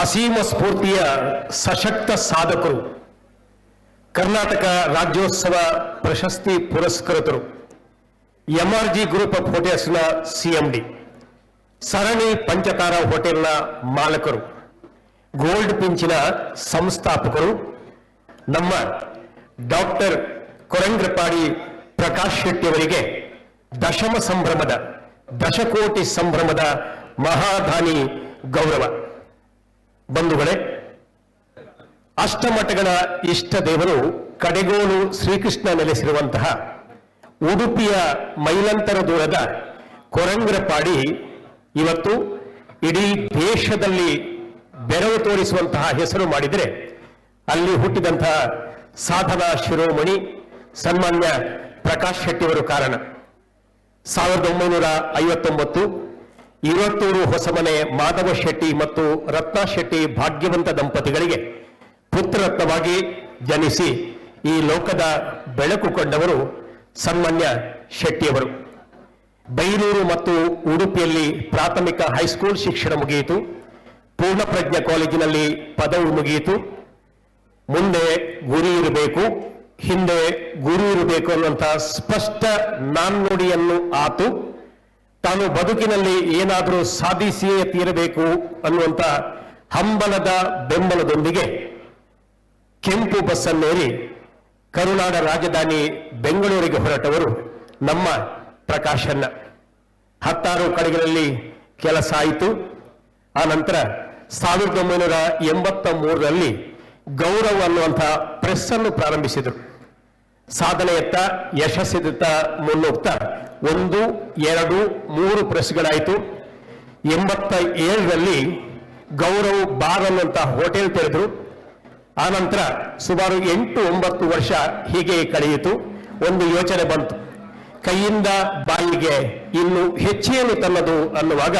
ಅಸೀಮ ಸ್ಫೂರ್ತಿಯ ಸಶಕ್ತ ಸಾಧಕರು, ಕರ್ನಾಟಕ ರಾಜ್ಯೋತ್ಸವ ಪ್ರಶಸ್ತಿ ಪುರಸ್ಕೃತರು ಎಂಆರ್ಜಿ ಗ್ರೂಪ್ ಆಫ್ ಹೋಟೆಲ್ಸ್ನ ಸಿಎಂಡಿ ಸರಣಿ ಪಂಚತಾರ ಹೋಟೆಲ್ನ ಮಾಲಕರು, ಗೋಲ್ಡ್ ಪಿಂಚಿನ ಸಂಸ್ಥಾಪಕರು, ನಮ್ಮ ಡಾಕ್ಟರ್ ಕೊರಂಗ್ರಪಾಡಿ ಪ್ರಕಾಶ್ ಶೆಟ್ಟಿ ಅವರಿಗೆ ದಶಮ ಸಂಭ್ರಮದ, ದಶಕೋಟಿ ಸಂಭ್ರಮದ ಮಹಾದಾನಿ ಗೌರವ. ಬಂಧುಗಳೇ, ಅಷ್ಟಮಠಗಳ ಇಷ್ಟ ದೇವರು ಕಡೆಗೋಲು ಶ್ರೀಕೃಷ್ಣ ನೆಲೆಸಿರುವಂತಹ ಉಡುಪಿಯ ಮೈಲಂತರ ದೂರದ ಕೊರಂಗ್ರಪಾಡಿ ಇವತ್ತು ಇಡೀ ದೇಶದಲ್ಲಿ ಬೆರವು ತೋರಿಸುವಂತಹ ಹೆಸರು ಮಾಡಿದರೆ ಅಲ್ಲಿ ಹುಟ್ಟಿದಂತಹ ಸಾಧನಾ ಶಿರೋಮಣಿ ಸನ್ಮಾನ್ಯ ಪ್ರಕಾಶ್ ಶೆಟ್ಟಿಯವರು ಕಾರಣ. ಸಾವಿರದ ಒಂಬೈನೂರ ಐವತ್ತೊಂಬತ್ತು ಇವತ್ತೂರು ಹೊಸಮನೆ ಮಾಧವ ಶೆಟ್ಟಿ ಮತ್ತು ರತ್ನಾ ಶೆಟ್ಟಿ ಭಾಗ್ಯವಂತ ದಂಪತಿಗಳಿಗೆ ಪುತ್ರರತ್ನವಾಗಿ ಜನಿಸಿ ಈ ಲೋಕದ ಬೆಳಕು ಕಂಡವರು ಸನ್ಮಾನ್ಯ ಶೆಟ್ಟಿಯವರು. ಬೈರೂರು ಮತ್ತು ಉಡುಪಿಯಲ್ಲಿ ಪ್ರಾಥಮಿಕ ಹೈಸ್ಕೂಲ್ ಶಿಕ್ಷಣ ಮುಗಿಯಿತು. ಪೂರ್ಣಪ್ರಜ್ಞ ಕಾಲೇಜಿನಲ್ಲಿ ಪದವಿ ಮುಗಿಯಿತು. ಮುಂದೆ ಗುರಿ ಇರಬೇಕು, ಹಿಂದೆ ಗುರು ಇರಬೇಕು ಅನ್ನುವಂತಹ ಸ್ಪಷ್ಟ ನಾಣ್ಣುಡಿಯನ್ನು ಆತು. ತಾನು ಬದುಕಿನಲ್ಲಿ ಏನಾದರೂ ಸಾಧಿಸಿಯೇ ತೀರಬೇಕು ಅನ್ನುವಂಥ ಹಂಬಲದ ಬೆಂಬಲದೊಂದಿಗೆ ಕೆಂಪು ಬಸ್ಸನ್ನೇರಿ ಕರುನಾಡ ರಾಜಧಾನಿ ಬೆಂಗಳೂರಿಗೆ ಹೊರಟವರು ನಮ್ಮ ಪ್ರಕಾಶನ್ನ ಹತ್ತಾರು ಕಡೆಗಳಲ್ಲಿ ಕೆಲಸ ಆಯಿತು. ಆ ನಂತರ ಸಾವಿರದ ಒಂಬೈನೂರ ಎಂಬತ್ತ ಮೂರರಲ್ಲಿ ಗೌರವ್ ಅನ್ನುವಂಥ ಪ್ರೆಸ್ ಅನ್ನು ಪ್ರಾರಂಭಿಸಿದರು. ಸಾಧನೆಯತ್ತ ಯಶಸ್ಸಿದತ್ತ ಮುನ್ನುಗ್ತಾ ಒಂದು, ಎರಡು, ಮೂರು ಪ್ರೆಸ್ಗಳಾಯಿತು. ಎಂಬತ್ತ ಏಳರಲ್ಲಿ ಗೌರವ್ ಬಾರ್ ಅನ್ನುವಂಥ ಹೋಟೆಲ್ ತೆರೆದರು. ಆ ನಂತರ ಸುಮಾರು ಎಂಟು, ಒಂಬತ್ತು ವರ್ಷ ಹೀಗೆ ಕಳೆಯಿತು. ಒಂದು ಯೋಚನೆ ಬಂತು. ಕೈಯಿಂದ ಬಾಯಿಗೆ ಇನ್ನು ಹೆಚ್ಚೇನು ತನ್ನದು ಅನ್ನುವಾಗ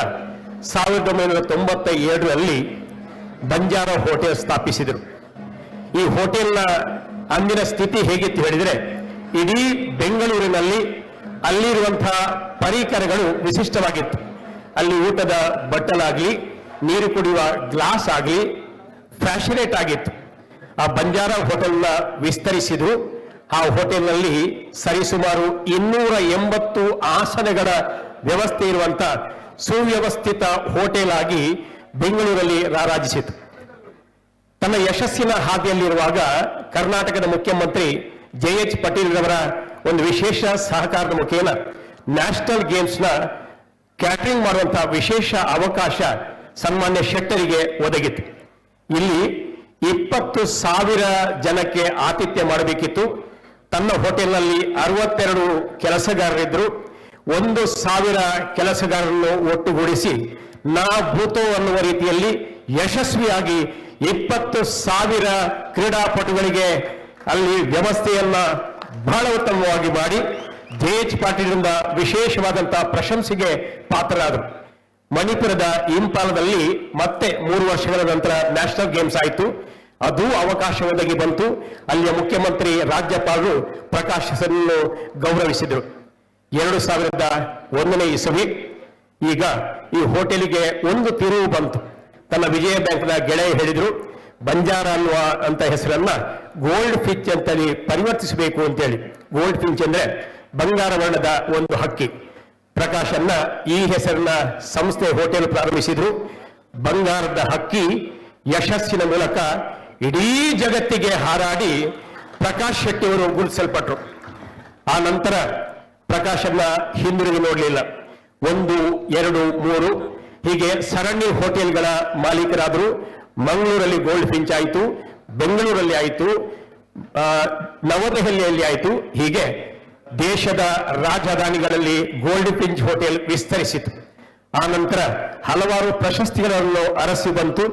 ಸಾವಿರದ ಒಂಬೈನೂರ ತೊಂಬತ್ತ ಏಳರಲ್ಲಿ ಬಂಜಾರ ಹೋಟೆಲ್ ಸ್ಥಾಪಿಸಿದರು. ಈ ಹೋಟೆಲ್ನ ಅಂದಿನ ಸ್ಥಿತಿ ಹೇಗಿತ್ತು ಹೇಳಿದರೆ, ಇಡೀ ಬೆಂಗಳೂರಿನಲ್ಲಿ ಅಲ್ಲಿರುವಂತಹ ಪರಿಕರಗಳು ವಿಶಿಷ್ಟವಾಗಿತ್ತು. ಅಲ್ಲಿ ಊಟದ ಬಟ್ಟಲಾಗಲಿ, ನೀರು ಕುಡಿಯುವ ಗ್ಲಾಸ್ ಆಗಲಿ, ಫ್ಯಾಷನೇಟ್ ಆಗಿತ್ತು. ಆ ಬಂಜಾರ ಹೋಟೆಲ್ನ ವಿಸ್ತರಿಸಿದ್ರು. ಆ ಹೋಟೆಲ್ನಲ್ಲಿ ಸರಿಸುಮಾರು ಇನ್ನೂರ ಎಂಬತ್ತು ಆಸನಗಳ ವ್ಯವಸ್ಥೆ ಇರುವಂತ ಸುವ್ಯವಸ್ಥಿತ ಹೋಟೆಲ್ ಆಗಿ ಬೆಂಗಳೂರಲ್ಲಿ ರಾರಾಜಿಸಿತು ತನ್ನ ಯಶಸ್ಸಿನ ಹಾದಿಯಲ್ಲಿರುವಾಗ ಕರ್ನಾಟಕದ ಮುಖ್ಯಮಂತ್ರಿ ಜೆ ಎಚ್ ಪಟೇಲ್ ರವರ ಒಂದು ವಿಶೇಷ ಸಹಕಾರದ ಮುಖೇನ ನ್ಯಾಷನಲ್ ಗೇಮ್ಸ್ನ ಕ್ಯಾಟರಿಂಗ್ ಮಾಡುವಂತಹ ವಿಶೇಷ ಅವಕಾಶ ಸನ್ಮಾನ್ಯ ಶೆಟ್ಟರಿಗೆ ಒದಗಿತ್ತು. ಇಲ್ಲಿ ಇಪ್ಪತ್ತು ಸಾವಿರ ಜನಕ್ಕೆ ಆತಿಥ್ಯ ಮಾಡಬೇಕಿತ್ತು. ತನ್ನ ಹೋಟೆಲ್ನಲ್ಲಿ ಅರವತ್ತೆರಡು ಕೆಲಸಗಾರರಿದ್ದರು. ಒಂದು ಸಾವಿರ ಕೆಲಸಗಾರರನ್ನು ಒಟ್ಟುಗೂಡಿಸಿ ನಾ ಭೂತೋ ಅನ್ನುವ ರೀತಿಯಲ್ಲಿ ಯಶಸ್ವಿಯಾಗಿ ಇಪ್ಪತ್ತು ಸಾವಿರ ಕ್ರೀಡಾಪಟುಗಳಿಗೆ ಅಲ್ಲಿ ವ್ಯವಸ್ಥೆಯನ್ನ ಬಹಳ ಉತ್ತಮವಾಗಿ ಮಾಡಿ ಜೆ ಎಚ್ ಪಾಟೀಲ್ರಿಂದ ವಿಶೇಷವಾದಂತಹ ಪ್ರಶಂಸೆಗೆ ಪಾತ್ರರಾದರು. ಮಣಿಪುರದ ಇಂಪಾಲದಲ್ಲಿ ಮತ್ತೆ ಮೂರು ವರ್ಷಗಳ ನಂತರ ನ್ಯಾಷನಲ್ ಗೇಮ್ಸ್ ಆಯಿತು. ಅದು ಅವಕಾಶ ಒದಗಿ ಬಂತು. ಅಲ್ಲಿಯ ಮುಖ್ಯಮಂತ್ರಿ ರಾಜ್ಯಪಾಲರು ಪ್ರಕಾಶ್ ಹೆಸರನ್ನು ಗೌರವಿಸಿದರು. ಎರಡು ಸಾವಿರದ ಒಂದನೇ ಇಸವಿ ಈಗ ಈ ಹೋಟೆಲಿಗೆ ಒಂದು ತಿರುವು ಬಂತು. ತನ್ನ ವಿಜಯ ಬ್ಯಾಂಕ್ನ ಗೆಳೆಯ ಹೇಳಿದ್ರು ಬಂಜಾರ ಅನ್ನುವ ಅಂತ ಹೆಸರನ್ನ ಗೋಲ್ಡ್ ಫಿಚ್ ಅಂತೇಳಿ ಪರಿವರ್ತಿಸಬೇಕು ಅಂತೇಳಿ. ಗೋಲ್ಡ್ ಫಿಂಚ್ ಅಂದ್ರೆ ಬಂಗಾರ ವರ್ಣದ ಒಂದು ಹಕ್ಕಿ. ಪ್ರಕಾಶನ್ನ ಈ ಹೆಸರಿನ ಸಂಸ್ಥೆ ಹೋಟೆಲ್ ಪ್ರಾರಂಭಿಸಿದ್ರು. ಬಂಗಾರದ ಹಕ್ಕಿ ಯಶಸ್ಸಿನ ಮೂಲಕ ಇಡೀ ಜಗತ್ತಿಗೆ ಹಾರಾಡಿ ಪ್ರಕಾಶ್ ಶೆಟ್ಟಿ ಅವರು ಗುರುತಿಸಲ್ಪಟ್ರು. ಆ ನಂತರ ಪ್ರಕಾಶನ್ನ ಹಿಂದಿರುಗಿ ನೋಡಲಿಲ್ಲ. ಒಂದು, ಎರಡು, ಮೂರು ಹೀಗೆ ಸರಣಿ ಹೋಟೆಲ್ಗಳ ಮಾಲೀಕರಾದರು. ಮಂಗಳೂರಲ್ಲಿ ಗೋಲ್ಡ್ ಫಿಂಚ್ ಆಯಿತು, ಬೆಂಗಳೂರಲ್ಲಿ ಆಯಿತು ನವದೆಹಲಿಯಲ್ಲಿ ಆಯಿತು. ಹೀಗೆ ದೇಶದ ರಾಜಧಾನಿಗಳಲ್ಲಿ ಗೋಲ್ಡ್ ಫಿಂಚ್ ಹೋಟೆಲ್ ವಿಸ್ತರಿಸಿತು. ಆ ನಂತರ ಹಲವಾರು ಪ್ರಶಸ್ತಿಗಳನ್ನು ಅರಸಿ ಬಂತು.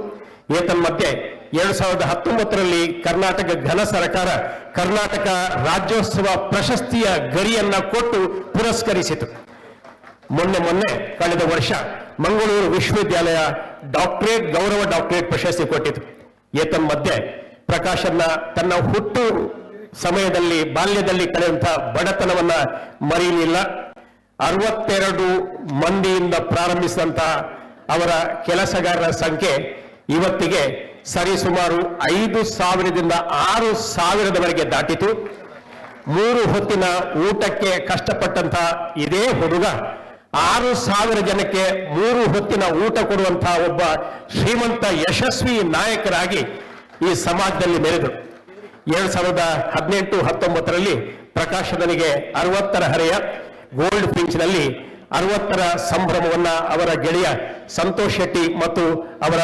ಏತನ್ಮಧ್ಯೆ ಎರಡು ಸಾವಿರದ ಹತ್ತೊಂಬತ್ತರಲ್ಲಿ ಕರ್ನಾಟಕ ಘನ ಸರ್ಕಾರ ಕರ್ನಾಟಕ ರಾಜ್ಯೋತ್ಸವ ಪ್ರಶಸ್ತಿಯ ಗರಿಯನ್ನ ಕೊಟ್ಟು ಪುರಸ್ಕರಿಸಿತು. ಮೊನ್ನೆ ಮೊನ್ನೆ ಕಳೆದ ವರ್ಷ ಮಂಗಳೂರು ವಿಶ್ವವಿದ್ಯಾಲಯ ಡಾಕ್ಟರೇಟ್ ಗೌರವ ಡಾಕ್ಟರೇಟ್ ಪ್ರಶಸ್ತಿ ಕೊಟ್ಟಿತು ಏತನ್ಮಧ್ಯೆ ಪ್ರಕಾಶನ್ನ ತನ್ನ ಹುಟ್ಟು ಸಮಯದಲ್ಲಿ, ಬಾಲ್ಯದಲ್ಲಿ ಕಳೆದಂತಹ ಬಡತನವನ್ನ ಮರೆಯಲಿಲ್ಲ. ಅರವತ್ತೆರಡು ಮಂದಿಯಿಂದ ಪ್ರಾರಂಭಿಸಿದಂತಹ ಅವರ ಕೆಲಸಗಾರರ ಸಂಖ್ಯೆ ಇವತ್ತಿಗೆ ಸರಿಸುಮಾರು ಐದು ಸಾವಿರದಿಂದ ಆರು ಸಾವಿರದವರೆಗೆ ದಾಟಿತು. ಮೂರು ಹೊತ್ತಿನ ಊಟಕ್ಕೆ ಕಷ್ಟಪಟ್ಟಂತ ಇದೇ ಹುಡುಗ ಆರು ಸಾವಿರ ಜನಕ್ಕೆ ಮೂರು ಹೊತ್ತಿನ ಊಟ ಕೊಡುವಂತಹ ಒಬ್ಬ ಶ್ರೀಮಂತ ಯಶಸ್ವಿ ನಾಯಕರಾಗಿ ಈ ಸಮಾಜದಲ್ಲಿ ಮೆರೆದರು. ಎರಡ್ ಸಾವಿರದ ಹದಿನೆಂಟು ಹತ್ತೊಂಬತ್ತರಲ್ಲಿ ಪ್ರಕಾಶದನಿಗೆ ಅರವತ್ತರ ಹರೆಯ ಗೋಲ್ಡ್ ಪಿಂಚ್ನಲ್ಲಿ ಅರವತ್ತರ ಸಂಭ್ರಮವನ್ನ ಅವರ ಗೆಳೆಯ ಸಂತೋಷ್ ಶೆಟ್ಟಿ ಮತ್ತು ಅವರ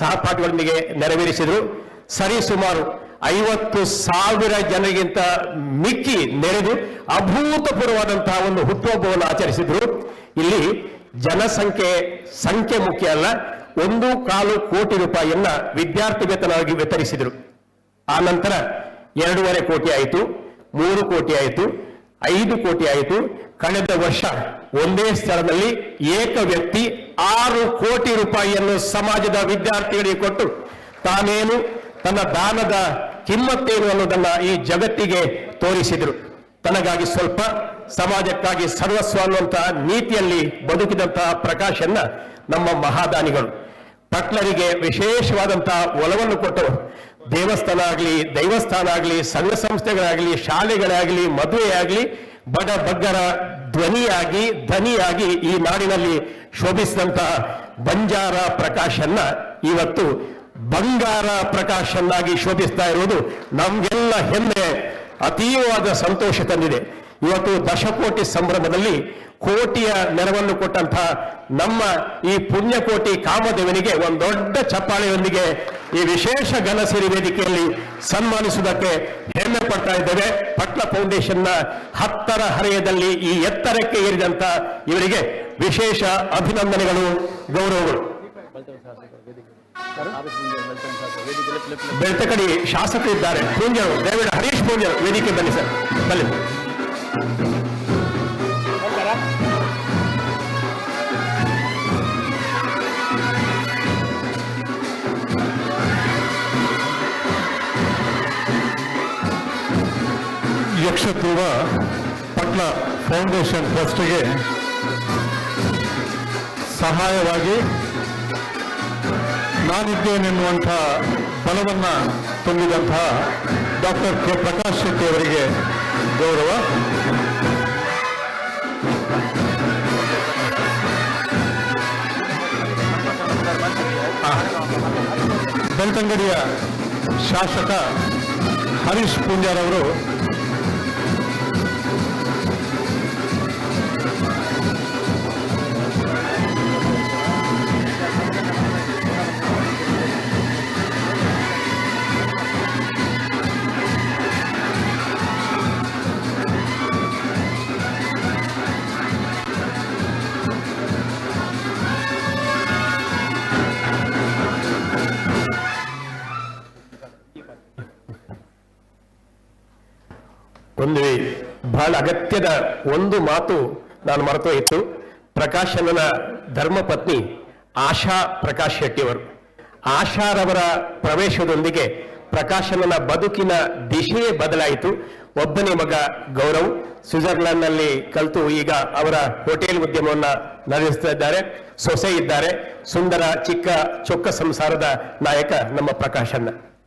ಸಹಪಾಠಿಗಳೊಂದಿಗೆ ನೆರವೇರಿಸಿದರು. ಸರಿಸುಮಾರು ಐವತ್ತು ಸಾವಿರ ಜನರಿಗಿಂತ ಮಿಕ್ಕಿ ನೆರೆದು ಅಭೂತಪೂರ್ವವಾದಂತಹ ಒಂದು ಹುಟ್ಟುಹಬ್ಬವನ್ನು ಆಚರಿಸಿದ್ರು. ಇಲ್ಲಿ ಜನಸಂಖ್ಯೆ ಸಂಖ್ಯೆ ಮುಖ್ಯ ಅಲ್ಲ, ಒಂದು ಕಾಲು ಕೋಟಿ ರೂಪಾಯಿಯನ್ನ ವಿದ್ಯಾರ್ಥಿ ವೇತನವಾಗಿ ವಿತರಿಸಿದರು. ಆ ನಂತರ ಎರಡೂವರೆ ಕೋಟಿ ಆಯಿತು, ಮೂರು ಕೋಟಿ ಆಯಿತು, ಐದು ಕೋಟಿ ಆಯಿತು. ಕಳೆದ ವರ್ಷ ಒಂದೇ ಸ್ಥಳದಲ್ಲಿ ಏಕ ವ್ಯಕ್ತಿ ಆರು ಕೋಟಿ ರೂಪಾಯಿಯನ್ನು ಸಮಾಜದ ವಿದ್ಯಾರ್ಥಿಗಳಿಗೆ ಕೊಟ್ಟು, ತಾನೇನು ತನ್ನ ದಾನದ ಕಿಮ್ಮತ್ತೇನು ಅನ್ನೋದನ್ನ ಈ ಜಗತ್ತಿಗೆ ತೋರಿಸಿದರು. ತನಗಾಗಿ ಸ್ವಲ್ಪ ಸಮಾಜಕ್ಕಾಗಿ ಸರ್ವಸ್ವ ಅನ್ನುವಂತಹ ನೀತಿಯಲ್ಲಿ ಬದುಕಿದಂತಹ ಪ್ರಕಾಶನ್ನ ನಮ್ಮ ಮಹಾದಾನಿಗಳು. ಪಟ್ಲರಿಗೆ ವಿಶೇಷವಾದಂತಹ ಒಲವನ್ನು ಕೊಟ್ಟರು ದೇವಸ್ಥಾನ ಆಗಲಿ, ದೈವಸ್ಥಾನ ಆಗಲಿ, ಸಂಘ ಸಂಸ್ಥೆಗಳಾಗಲಿ, ಶಾಲೆಗಳಾಗಲಿ ಮದುವೆ ಆಗಲಿ ಬಡ ಬಗ್ಗರ ಧ್ವನಿಯಾಗಿ ಧನಿಯಾಗಿ ಈ ನಾಡಿನಲ್ಲಿ ಶೋಭಿಸಿದಂತಹ ಬಂಜಾರ ಪ್ರಕಾಶನ್ನ ಇವತ್ತು ಬಂಗಾರ ಪ್ರಕಾಶನ್ನಾಗಿ ಶೋಭಿಸ್ತಾ ಇರುವುದು ನಮಗೆಲ್ಲ ಹೆಮ್ಮೆ. ಅತೀವವಾದ ಸಂತೋಷ ತಂದಿದೆ. ಇವತ್ತು ದಶಕೋಟಿ ಸಂಭ್ರಮದಲ್ಲಿ ಕೋಟಿಯ ನೆರವನ್ನು ಕೊಟ್ಟಂತಹ ನಮ್ಮ ಈ ಪುಣ್ಯಕೋಟಿ ಕಾಮದೇವನಿಗೆ ಒಂದು ದೊಡ್ಡ ಚಪ್ಪಾಳೆಯೊಂದಿಗೆ ಈ ವಿಶೇಷ ಘನಸಿರಿ ವೇದಿಕೆಯಲ್ಲಿ ಸನ್ಮಾನಿಸುವುದಕ್ಕೆ ಹೆಮ್ಮೆ ಪಡ್ತಾ ಇದ್ದೇವೆ. ಪಟ್ಲ ಫೌಂಡೇಶನ್ನ ಹತ್ತರ ಹರೆಯದಲ್ಲಿ ಈ ಎತ್ತರಕ್ಕೆ ಏರಿದಂತ ಇವರಿಗೆ ವಿಶೇಷ ಅಭಿನಂದನೆಗಳು, ಗೌರವಗಳು. ಬೆಳ್ತಕಡಿ ಶಾಸಕರು ಇದ್ದಾರೆ. ಪೂಂಜರು ದಯವಿಟ್ಟು ಹರೀಶ್ ಪೂಂಜರು ವೇದಿಕೆ ಬನ್ನಿ ಸರ್ ಬನ್ನಿ ಯಕ್ಷಪೂರ್ವ ಪಟ್ನ ಫೌಂಡೇಶನ್ ಟ್ರಸ್ಟ್ಗೆ ಸಹಾಯವಾಗಿ ನಾನಿದ್ದೇನೆನ್ನುವಂಥ ಬಲವನ್ನು ತುಂಬಿದಂತಹ ಡಾಕ್ಟರ್ ಕೆ ಪ್ರಕಾಶ್ ಶೆಟ್ಟಿ ಅವರಿಗೆ ಗೌರವ. ಬೆಳ್ತಂಗಡಿಯ ಶಾಸಕ ಹರೀಶ್ ಪೂಂಜಾರ್ ಬಹಳ ಅಗತ್ಯದ ಒಂದು ಮಾತು ನಾನು ಮರೆತೋಯಿತು ಪ್ರಕಾಶನನ ಧರ್ಮಪತ್ನಿ ಆಶಾ ಪ್ರಕಾಶ್ ಶೆಟ್ಟಿಯವರು. ಆಶಾರವರ ಪ್ರವೇಶದೊಂದಿಗೆ ಪ್ರಕಾಶನನ ಬದುಕಿನ ದಿಶೆಯೇ ಬದಲಾಯಿತು. ಒಬ್ಬನೇ ಮಗ ಗೌರವ್. ಸ್ವಿಟ್ಜರ್ಲೆಂಡ್ನಲ್ಲಿ ಕಲಿತು ಈಗ ಅವರ ಹೋಟೆಲ್ ಉದ್ಯಮವನ್ನ ನಡೆಸ್ತಾ ಇದ್ದಾರೆ. ಸೊಸೆ ಇದ್ದಾರೆ. ಸುಂದರ ಚಿಕ್ಕ ಚೊಕ್ಕ ಸಂಸಾರದ ನಾಯಕ ನಮ್ಮ ಪ್ರಕಾಶನ್ನ